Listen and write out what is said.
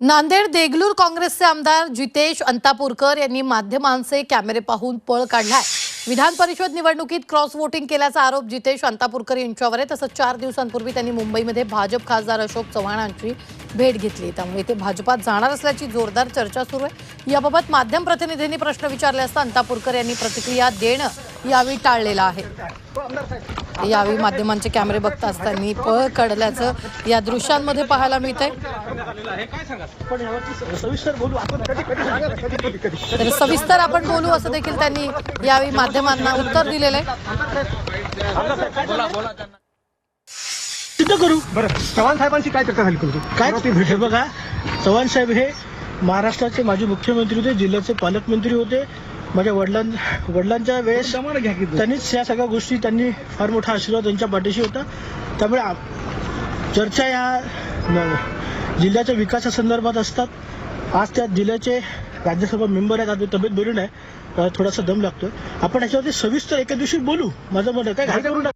नांदेड देगलूर काँग्रेसचे आमदार जितेश अंतापूरकर यांनी माध्यमांचे कॅमेरे पाहून पळ काढलाय. विधान परिषद निवडणुकीत क्रॉस वोटिंग केल्याचा आरोप जितेश अंतापूरकर यांच्यावर आहे तसंच चार दिवसांपूर्वी त्यांनी मुंबईमध्ये भाजप खासदार अशोक चव्हाणांची भेट घेतली. त्यामुळे ते भाजपात जाणार असल्याची जोरदार चर्चा सुरू आहे. याबाबत माध्यम प्रतिनिधींनी प्रश्न विचारले असता अंतापूरकर यांनी प्रतिक्रिया देणं यावेळी टाळलेलं आहे. यावेळी माध्यमांचे कॅमेरे बघता असताना पळ काढल्याचं या दृश्यांमध्ये पाहायला मिळतंय. तर सविस्तर आपण बोलू असं देखील त्यांनी यावेळी माध्यमांना उत्तर दिलेलं आहे. सिद्ध करू. बरं चव्हाण साहेबांशी काय चर्चा झाली तुमची? काय? ती भेट हे बघा चव्हाण साहेब हे महाराष्ट्राचे माजी मुख्यमंत्री होते जिल्ह्याचे पालकमंत्री होते माझ्या वडिलां वडिलांच्या वेळेस घ्या की त्यांनीच या सगळ्या गोष्टी त्यांनी फार मोठा आशीर्वाद त्यांच्या पाठीशी होता. त्यामुळे चर्चा या जिल्ह्याच्या विकासासंदर्भात असतात. आज त्या जिल्ह्याचे राज्यसभा मेंबर आहेत. आज तब्येत बरी नाही. थोडासा दम लागतोय. आपण ह्याच्यावरती सविस्तर एका दिवशी बोलू. माझं मत आहे. काय घाई करू नका.